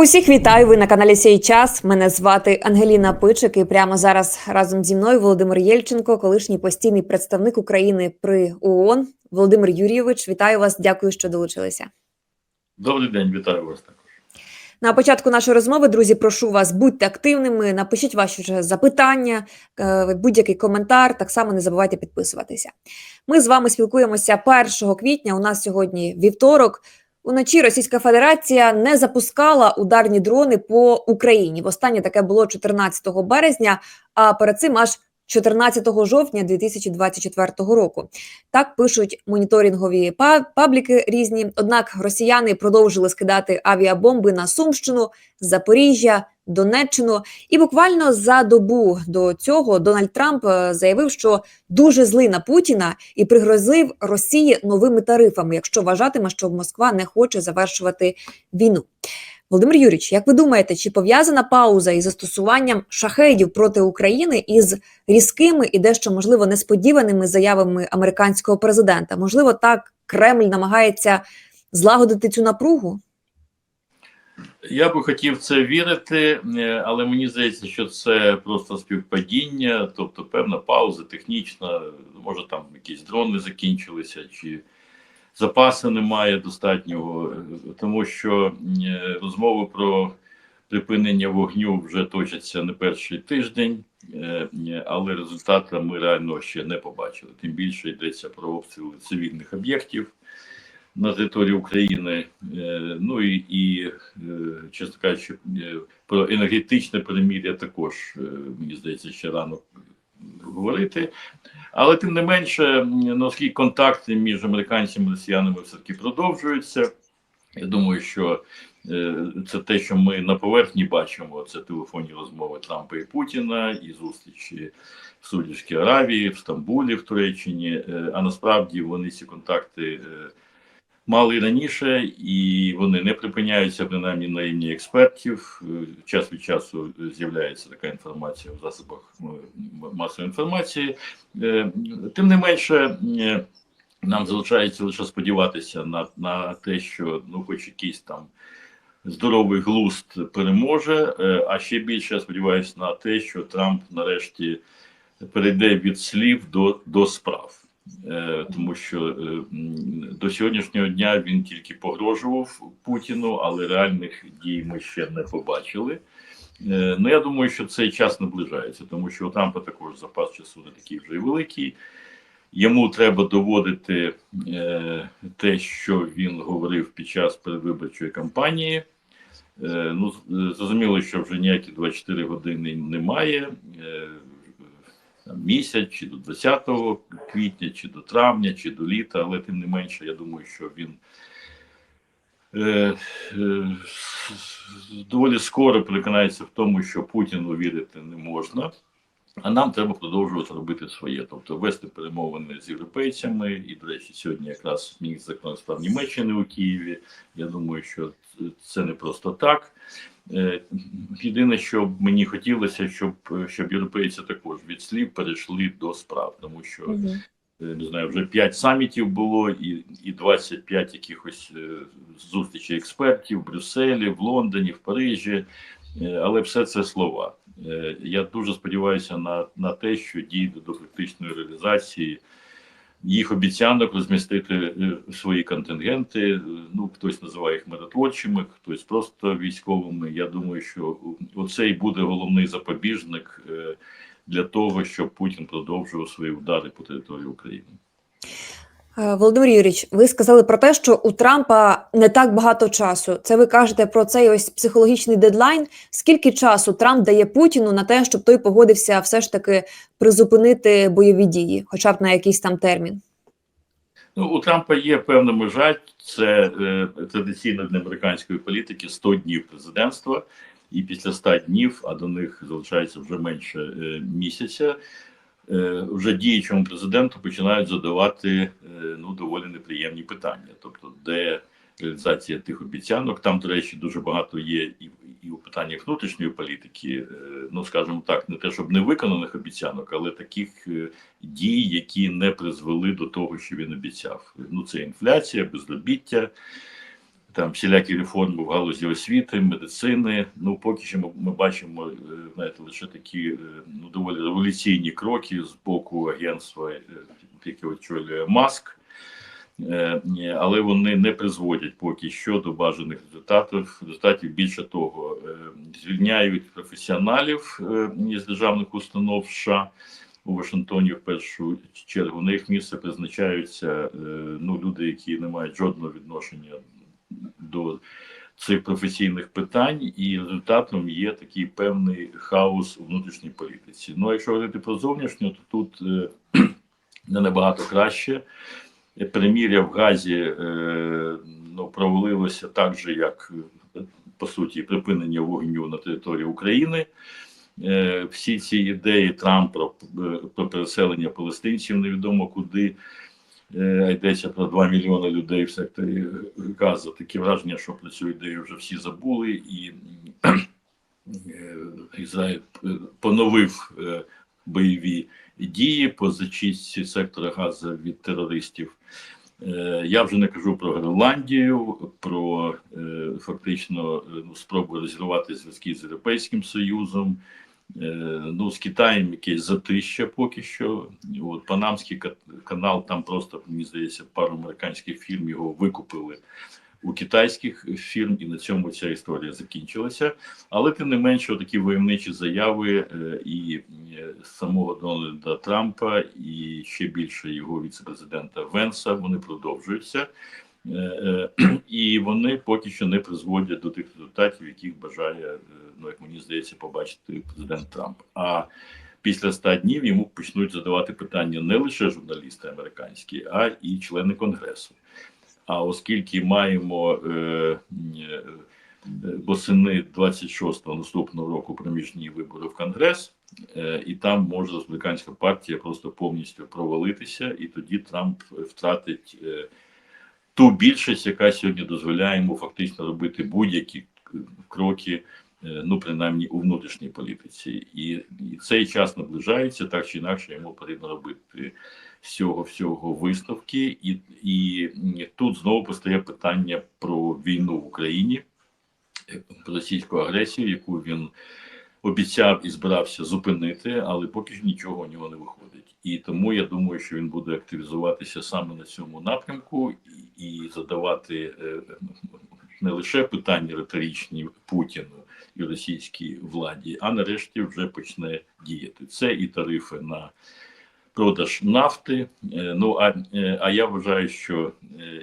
Усіх вітаю. Ви на каналі Сій час. Мене звати Ангеліна Пичик. І прямо зараз разом зі мною Володимир Єльченко, колишній постійний представник України при ООН. Володимир Юрійович, вітаю вас. Дякую, що долучилися. Добрий день, вітаю вас також. На початку нашої розмови, друзі, прошу вас, будьте активними, напишіть ваші запитання, е, будь-який коментар. Так само не забувайте підписуватися. Ми з вами спілкуємося 1 квітня. У нас сьогодні вівторок. Уночі Російська Федерація не запускала ударні дрони по Україні. Востаннє таке було 14 березня, а перед цим аж 14 жовтня 2024 року. Так пишуть моніторингові па- пабліки різні. Однак росіяни продовжили скидати авіабомби на Сумщину, Запоріжжя, Донеччину. І буквально за добу до цього Дональд Трамп е, заявив, що дуже злий на Путіна і пригрозив Росії новими тарифами, якщо вважатиме, що Москва не хоче завершувати війну. Володимир Юрійович, як ви думаєте, чи пов'язана пауза із застосуванням шахедів проти України із різкими і дещо можливо несподіваними заявами американського президента? Можливо, так Кремль намагається злагодити цю напругу? Я би хотів це вірити, е, але мені здається, що це просто співпадіння, тобто певна пауза технічна, може там якісь дрони закінчилися, чи запасу немає достатнього, е, тому що е, розмови про припинення вогню вже точаться не перший тиждень, але результату ми реально ще не побачили. Тим більше йдеться про обстріли цивільних об'єктів на території України. Ну і, і чесно кажучи, е, про енергетичне перемір'я також е, мені здається ще рано говорити. Але тим не менше, м, ну, контакти між американцями і росіянами все-таки продовжуються. Я думаю, що е, це те, що ми на поверхні бачимо, це телефонні розмови Трампа і Путіна, і зустрічі в Саудівській Аравії, в Стамбулі, в Туреччині. А насправді вони ці контакти мали і раніше, і вони не припиняються принаймні на рівні експертів. Е, Час від часу з'являється така інформація в засобах масової інформації. Е, Тим не менше. е, нам залишається лише сподіватися на, на те, що ну, хоч якийсь там здоровий глузд переможе. А ще більше сподіваюся на те, що Трамп нарешті перейде від слів до, до справ. Е, Тому що е, до сьогоднішнього дня він тільки погрожував Путіну, але реальних дій ми ще не побачили. Е, Ну я думаю, що цей час наближається, тому що у Трампа також запас часу не такий вже й великий. Йому треба доводити те, що він говорив під час передвиборчої кампанії. Ну, зрозуміло, що вже ніякі 24 години немає. Там, місяць, чи до 20 квітня, чи до травня, чи до літа, але тим не менше, я думаю, що він е, е, доволі скоро переконається в тому, що Путіну вірити не можна. А нам треба продовжувати робити своє, тобто вести перемовини з європейцями. І, до речі, сьогодні якраз міністр справ Німеччини у Києві. Я думаю, що це не просто так. Е, Єдине, що б мені хотілося, щоб, щоб європейці також від слів перейшли до справ, тому що е, не знаю, вже 5 самітів було і, і 25 якихось е, зустрічей експертів в Брюсселі, в Лондоні, в Парижі. Але все це слова. Я дуже сподіваюся на, на те, що дійде до практичної реалізації їх обіцянок розмістити е, свої контингенти. Ну, хтось називає їх миротворчими, хтось просто військовими. Я думаю, що оце буде головний запобіжник е, для того, щоб Путін продовжував свої удари по території України. Е, Володимир Юрійович, ви сказали про те, що у Трампа не так багато часу. Це ви кажете про цей ось психологічний дедлайн. Скільки часу Трамп дає Путіну на те, щоб той погодився все ж таки призупинити бойові дії, хоча б на якийсь там термін? Ну, у Трампа є певна межа. Це е, традиційно для американської політики 100 днів президентства, і після 100 днів, а до них залишається вже менше е, місяця. Е, Вже діючому президенту починають задавати е, ну доволі неприємні питання. Тобто, де реалізація тих обіцянок, там, до речі, дуже багато є і, і у питаннях внутрішньої політики, е, ну скажімо так, не те, щоб не виконаних обіцянок, але таких дій, які не призвели до того, що він обіцяв. Ну це інфляція, безробіття, там всілякі реформи в галузі освіти, медицини. Ну, поки що ми, ми бачимо е, знаєте, лише такі е, ну, доволі революційні кроки з боку агентства, е, яке очолює Маск. Але вони не призводять поки що до бажаних результатів. Результатів більше того, звільняють професіоналів із державних установ США у Вашингтоні. В першу чергу на їх місце призначаються ну люди, які не мають жодного відношення до цих професійних питань, і результатом є такий певний хаос у внутрішній політиці. Ну якщо говорити про зовнішню, то тут е, не набагато краще. Перемір'я в Газі е, ну, провалилося так же, як е, по суті припинення вогню на території України. Всі ці ідеї Трампа про переселення палестинців невідомо куди. Е, Йдеться про 2 мільйони людей в секторі Газа. Таке враження, що про цю ідею вже всі забули, і е, Ізраїль е, поновив е, бойові дії по зачистці сектора Газа від терористів. Е, Я вже не кажу про Гренландію, про е, фактично е, ну, спробу розірвати зв'язки з Європейським Союзом. Е, Ну, з Китаєм якесь затища поки що. От Панамський канал, там просто, мені здається, пару американських фірм його викупили у китайських фірм, і на цьому ця історія закінчилася. Але тим не менше, такі войовничі заяви е, і е, самого Дональда Трампа, і ще більше його віце-президента Венса вони продовжуються. Е, е, І вони поки що не призводять до тих результатів, яких бажає, е, ну як мені здається, побачити президент Трамп. А після 100 днів йому почнуть задавати питання не лише журналісти американські, а і члени конгресу. А оскільки маємо е, восени 26-го наступного року проміжні вибори в Конгрес, і там може республіканська партія просто повністю провалитися, і тоді Трамп втратить ту більшість, яка сьогодні дозволяє йому фактично робити будь-які кроки, е, ну принаймні у внутрішній політиці, і, і цей час наближається так чи інакше йому потрібно робити з цього всього висновки, і, і тут знову постає питання про війну в Україні, про російську агресію, яку він обіцяв і збирався зупинити, але поки що нічого у нього не виходить. І тому я думаю, що він буде активізуватися саме на цьому напрямку і, задавати е, не лише питання риторичні Путіну і російській владі, а нарешті вже почне діяти. Це і тарифи на продаж нафти. Е, Ну а, е, а я вважаю, що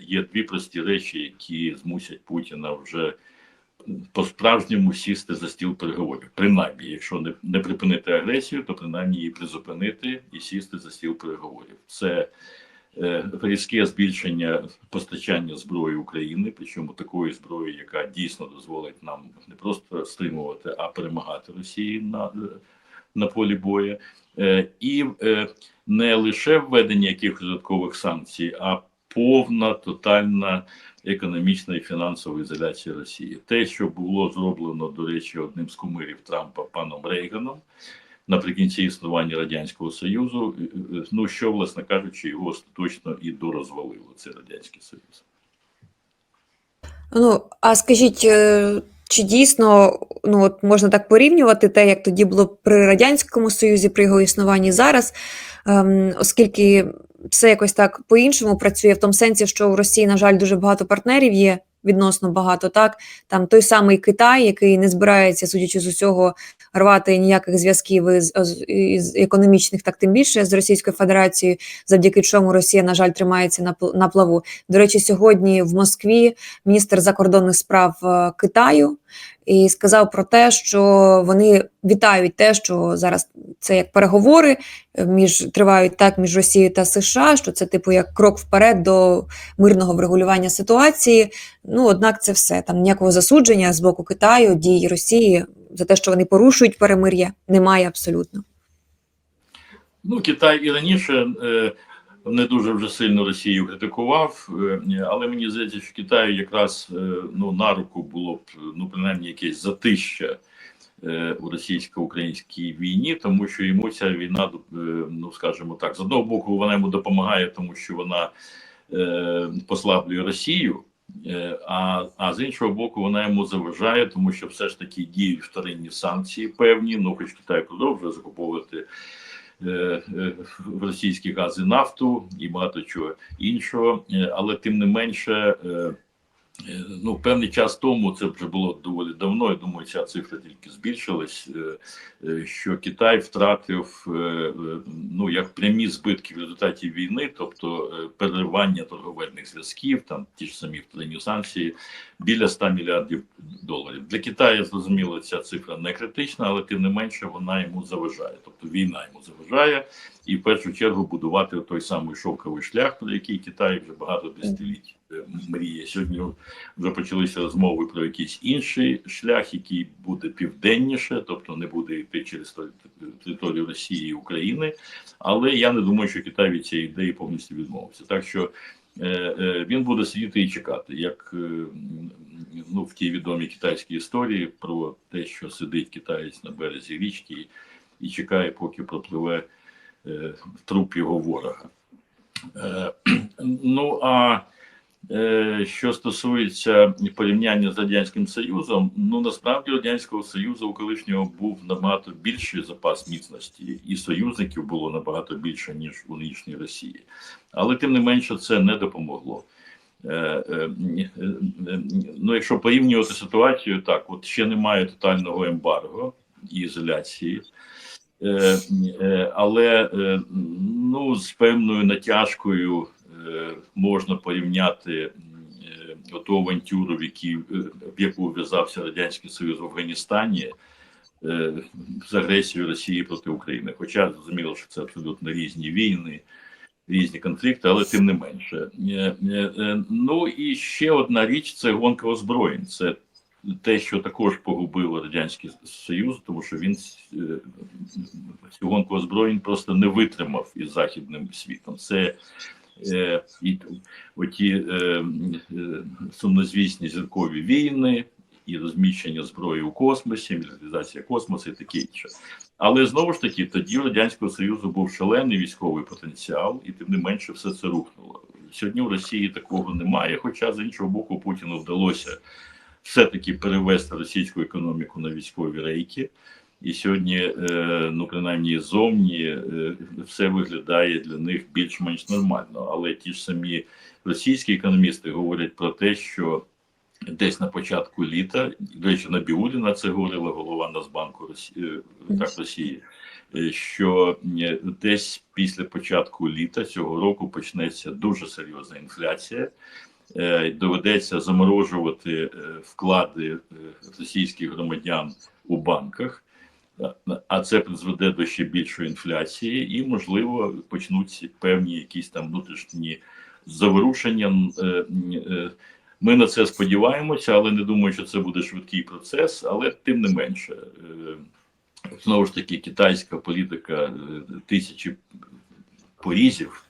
є дві прості речі, які змусять Путіна вже по-справжньому сісти за стіл переговорів. Принаймні, якщо не, не припинити агресію, то принаймні її призупинити і сісти за стіл переговорів. Це е, різке збільшення постачання зброї України, причому такої зброї, яка дійсно дозволить нам не просто стримувати, а перемагати Росії на, е, на полі бою. Е, і е, не лише введення якихось додаткових санкцій, а повна тотальна економічна і фінансова ізоляція Росії. Те, що було зроблено, до речі, одним з кумирів Трампа паном Рейганом наприкінці існування радянського союзу, е, е, ну що, власне кажучи, його остаточно і дорозвалило це радянський союз. Ну, а скажіть, е, чи дійсно ну, от можна так порівнювати те, як тоді було при Радянському Союзі, при його існуванні зараз, ем, оскільки все якось так по-іншому працює, в тому сенсі, що у Росії, на жаль, дуже багато партнерів є. Відносно багато, так там той самий Китай, який не збирається, судячи з усього, рвати ніяких зв'язків із, із економічних, так тим більше з Російською Федерацією, завдяки чому Росія, на жаль, тримається на на плаву. До речі, сьогодні в Москві міністр закордонних справ е, Китаю і сказав про те, що вони вітають те, що зараз це як переговори е, між тривають так між Росією та США, що це типу як крок вперед до мирного врегулювання ситуації. Ну однак це все там ніякого засудження з боку Китаю, дій Росії за те, що вони порушують перемир'я, немає абсолютно. Ну, Китай і раніше е, не дуже вже сильно Росію критикував, е, але мені здається, що Китаю якраз е, ну, на руку було б ну, принаймні якесь затища е, у російсько-українській війні, тому що йому ця війна, ну скажімо так, з одного боку, вона йому допомагає, тому що вона послаблює Росію. А, а з іншого боку, вона йому заважає, тому що все ж таки діють вторинні санкції певні. Ну, хоч Китай продовжує закуповувати російські гази нафту і багато чого іншого, Е, але тим не менше. Е, Ну, певний час тому це вже було доволі давно. Я думаю, ця цифра тільки збільшилась. е, е, Що Китай втратив ну як прямі збитки в результаті війни, тобто переривання торговельних зв'язків, там ті ж самі вторинні санкції, біля 100 мільярдів доларів. Для Китаю зрозуміло, ця цифра не критична, але тим не менше вона йому заважає. Тобто війна йому заважає, і в першу чергу будувати той самий шовковий шлях, про який Китай вже багато десятиліть е, мріє. Сьогодні вже почалися розмови про якийсь інший шлях, який буде південніше, тобто не буде йти через тер- територію Росії і України. Але я не думаю, що Китай від цієї ідеї повністю відмовився. Так що е, е, він буде сидіти і чекати, як ну, в тій відомій китайській історії про те, що сидить китаєць на березі річки і, чекає, поки пропливе труп його ворога. Е, ну а Е, Що стосується порівняння з радянським союзом, ну насправді радянського союзу у колишнього був набагато більший запас міцності, і союзників було набагато більше ніж у нинішній Росії, але тим не менше це не допомогло. Е, е, е, е, Ну, якщо порівнювати ситуацію, так от ще немає тотального ембарго і ізоляції. Е, е, але е, ну з певною натяжкою можна порівняти е, авантюру, в, якій, в яку вв'язався радянський союз в Афганістані з агресією Росії проти України. Хоча зрозуміло, що це абсолютно різні війни, різні конфлікти, але тим не менше. Ну і ще одна річ це гонка озброєнь. Це те, що також погубило радянський союз, тому що він е, цю гонку озброєнь просто не витримав із західним світом. Це е, і оті е, е, сумнозвісні зіркові війни і розміщення зброї у космосі, мілітаризація космосу і таке інше. Але знову ж таки, тоді у радянського союзу був шалений військовий потенціал, і тим не менше все це рухнуло. Сьогодні в Росії такого немає. Хоча з іншого боку, Путіну вдалося все-таки перевести російську економіку на військові рейки. І сьогодні, е, ну принаймні зовні, е, все виглядає для них більш-менш нормально. Але ті ж самі російські економісти говорять про те, що десь на початку літа, до речі, Набіуліна це говорила голова Нацбанку Росії, так, Росії, е, що е, десь після початку літа цього року почнеться дуже серйозна інфляція. Е, Доведеться заморожувати е, вклади е, російських громадян у банках. А це призведе до ще більшої інфляції, і можливо почнуться певні якісь там внутрішні заворушення. Ми на це сподіваємося, але не думаю, що це буде швидкий процес. Але тим не менше, знову ж таки, китайська політика тисячі порізів.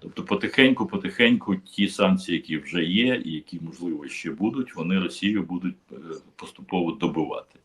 Тобто, потихеньку, потихеньку, ті санкції, які вже є, і які можливо ще будуть, вони Росію будуть е, поступово добивати.